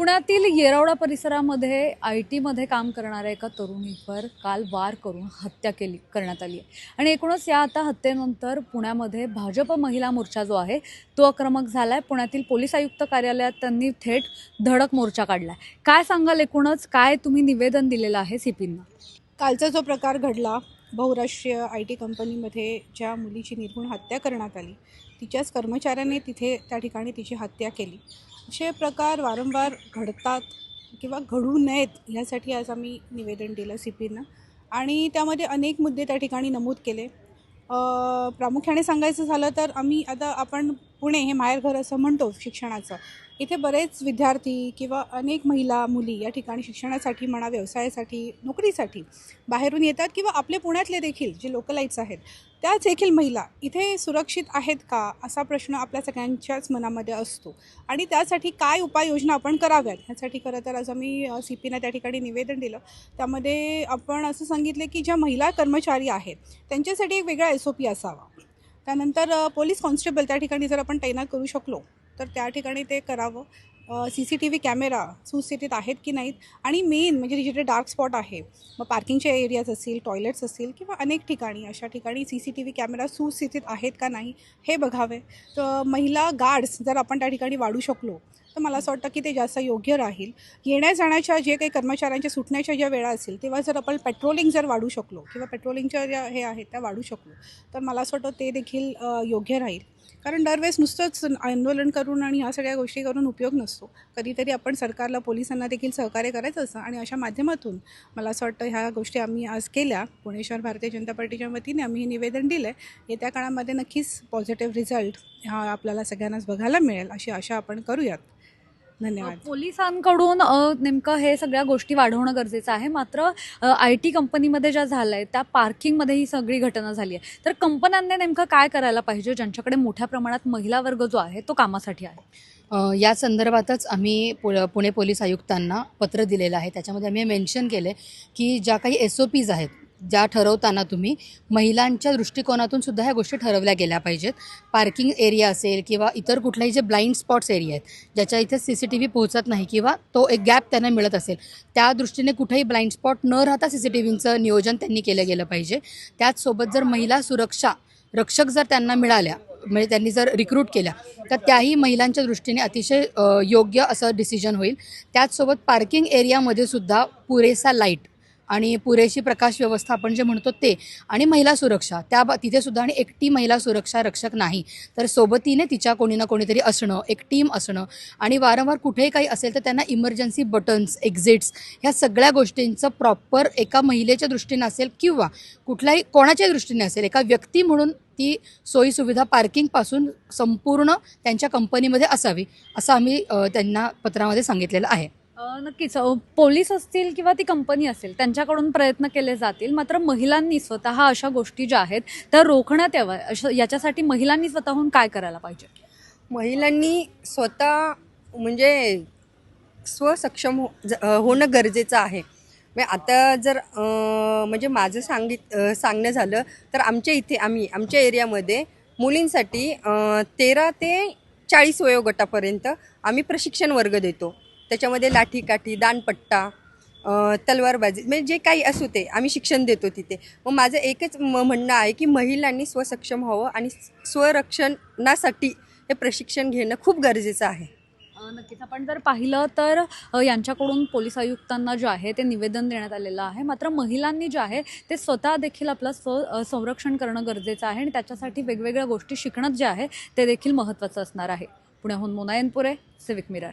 पुण्यातील येरवडा परिसरामध्ये आय टीमध्ये काम करणाऱ्या एका तरुणीवर काल वार करून हत्या केली करण्यात आली आहे. आणि एकूणच या आता हत्येनंतर पुण्यामध्ये भाजप महिला मोर्चा जो आहे तो आक्रमक झाला आहे पुण्यातील पोलीस आयुक्त कार्यालयात त्यांनी थेट धडक मोर्चा काढला आहे काय सांगाल एकूणच? काय तुम्ही निवेदन दिलेलं आहे सीपींना कालचा जो प्रकार घडला बहुराष्ट्रीय आय टी कंपनीमध्ये ज्या मुलीची निर्गुण हत्या करण्यात आली तिच्याच कर्मचाऱ्याने तिथे त्या ठिकाणी तिची हत्या केली. असे प्रकार वारंवार घडतात किंवा घडू नयेत ह्यासाठी आज आम्ही निवेदन दिलं सी पीनं आणि त्यामध्ये अनेक मुद्दे त्या ठिकाणी नमूद केले. प्रामुख्याने सांगायचं झालं तर आम्ही आता आपण पुणे हे माहेरघर असं म्हणतो शिक्षणाचं. इथे बरेच विद्यार्थी किंवा अनेक महिला मुली या ठिकाणी शिक्षणासाठी म्हणा व्यवसायासाठी नोकरीसाठी बाहेरून येतात किंवा आपले पुण्यातले देखील जे लोकलाईट्स आहेत त्याच देखील महिला इथे सुरक्षित आहेत का असा प्रश्न आपल्या सगळ्यांच्याच मनामध्ये असतो. आणि त्यासाठी काय उपाययोजना आपण कराव्यात? ह्यासाठी खरं तर आज आम्ही सी पीनं त्या ठिकाणी निवेदन दिलं. त्यामध्ये आपण असं सांगितलं की ज्या महिला कर्मचारी आहेत त्यांच्यासाठी एक वेगळा एस ओ पी असावा. त्यानंतर पोलीस कॉन्स्टेबल त्या ठिकाणी जर आपण तैनात करू शकलो तर त्या ठिकाणी ते करावं. C C T V camera सुस्थितीत आहेत की नाहीत? आणि मेन म्हणजे जिथे डार्क स्पॉट आहे मग पार्किंगचे एरियाज असतील टॉयलेट्स असतील किंवा अनेक ठिकाणी अशा ठिकाणी C C T V camera सुस्थितीत आहेत का नाही हे बघावे. तर महिला गार्ड्स जर आपण त्या ठिकाणी वाढू शकलो तर मला असं वाटतं की ते जास्त योग्य राहील. येण्या जाण्याच्या जे काही कर्मचाऱ्यांच्या सुटण्याच्या ज्या वेळा असतील तेव्हा जर आपण पेट्रोलिंग जर वाढू शकलो किंवा पेट्रोलिंगच्या ज्या हे आहेत त्या वाढू शकलो तर मला असं वाटतं ते देखील योग्य राहील. कारण दरवेळेस नुसतंच आंदोलन करून आणि ह्या सगळ्या गोष्टी करून उपयोग नसतो. कधीतरी आपण सरकारला पोलिसांना देखील सहकार्य करायचं असतं आणि अशा माध्यमातून मला असं वाटतं ह्या गोष्टी आम्ही आज केल्या. पुणे शहर भारतीय जनता पार्टीच्या वतीने आम्ही हे निवेदन दिलं आहे येत्या काळामध्ये नक्कीच पॉझिटिव्ह रिझल्ट हा आपल्याला सगळ्यांनाच बघायला मिळेल अशी आशा आपण करूयात. धन्यवाद. पोलिसांकडून नेमकं हे सगळ्या गोष्टी वाढवणं गरजेचं आहे. मात्र आय टी कंपनीमध्ये ज्या झालं आहे त्या पार्किंगमध्ये ही सगळी घटना झाली आहे. तर कंपन्यांनी नेमकं काय करायला पाहिजे ज्यांच्याकडे मोठ्या प्रमाणात महिला वर्ग जो आहे तो कामासाठी आहे? या संदर्भातच आम्ही पु पुणे पोलीस आयुक्तांना पत्र दिलेलं आहे. त्याच्यामध्ये आम्ही मेन्शन केले की ज्या काही एस ओ पीज आहेत ज्या ठरवताना तुम्ही महिलांच्या दृष्टिकोनातून सुद्धा ह्या गोष्टी ठरवल्या गेल्या पाहिजेत. पार्किंग एरिया असेल किंवा इतर कुठलाही जे ब्लाइंड स्पॉट्स एरिया आहेत ज्याच्या इथे सी सी टी व्ही पोहोचत नाही किंवा तो एक गॅप त्यांना मिळत असेल त्या दृष्टीने कुठेही ब्लाइंड स्पॉट न राहता सी सी टी व्हीचं नियोजन त्यांनी केलं गेलं पाहिजे. त्याचसोबत जर महिला सुरक्षा रक्षक जर त्यांना मिळाल्या म्हणजे त्यांनी जर रिक्रूट केल्या तर त्याही महिलांच्या दृष्टीने अतिशय योग्य असं डिसिजन होईल. त्याचसोबत पार्किंग एरियामध्ये सुद्धा पुरेसा लाइट आणि पुरेशी प्रकाश व्यवस्था आपण जे म्हणतो ते. आणि महिला सुरक्षा. त्या बा तिथे सुद्धा आणि एकटी महिला सुरक्षा रक्षक नाही. तर सोबतीने तिच्या कोणी ना कोणीतरी असणं एक टीम असणं आणि वारंवार कुठेही काही असेल तर त्यांना इमर्जन्सी बटन्स एक्झिट्स ह्या सगळ्या गोष्टींचं प्रॉपर एका महिलेच्या दृष्टीने असेल किंवा कुठल्याही कोणाच्या दृष्टीने असेल एका व्यक्ती म्हणून ती सोयीसुविधा पार्किंगपासून संपूर्ण त्यांच्या कंपनीमध्ये असावी असं आम्ही त्यांना पत्रामध्ये सांगितलेलं आहे. नक्कीच. पोलीस असतील किंवा ती कंपनी असेल त्यांच्याकडून प्रयत्न केले जातील. मात्र महिलांनी स्वतः अशा गोष्टी ज्या आहेत त्या रोखण्यात याव्या. अशा याच्यासाठी महिलांनी स्वतःहून काय करायला पाहिजे? महिलांनी स्वतः म्हणजे स्वसक्षम हो ज- होणं गरजेचं आहे. म्हणजे आता जर म्हणजे माझं सांगित सांगणं झालं तर आमच्या इथे आम्ही आमच्या एरियामध्ये मुलींसाठी तेरा ते चाळीस वयोगटापर्यंत आम्ही प्रशिक्षण वर्ग देतो. त्याच्यामध्ये लाठीकाठी दानपट्टा तलवारबाजी म्हणजे जे काही असू ते आम्ही शिक्षण देतो तिथे. मग माझं एकच म म्हणणं आहे की महिलांनी स्वसक्षम व्हावं आणि स्वरक्षणासाठी हे प्रशिक्षण घेणं खूप गरजेचं आहे. नक्कीच. आपण जर पाहिलं तर यांच्याकडून पोलीस आयुक्तांना जे आहे ते निवेदन देण्यात आलेलं आहे. मात्र महिलांनी जे आहे ते स्वतः देखील आपलं स्व संरक्षण करणं गरजेचं आहे आणि त्याच्यासाठी वेगवेगळ्या गोष्टी शिकणं जे आहे ते देखील महत्त्वाचं असणार आहे. पुण्याहून मोनायनपुरे सिविक मिरर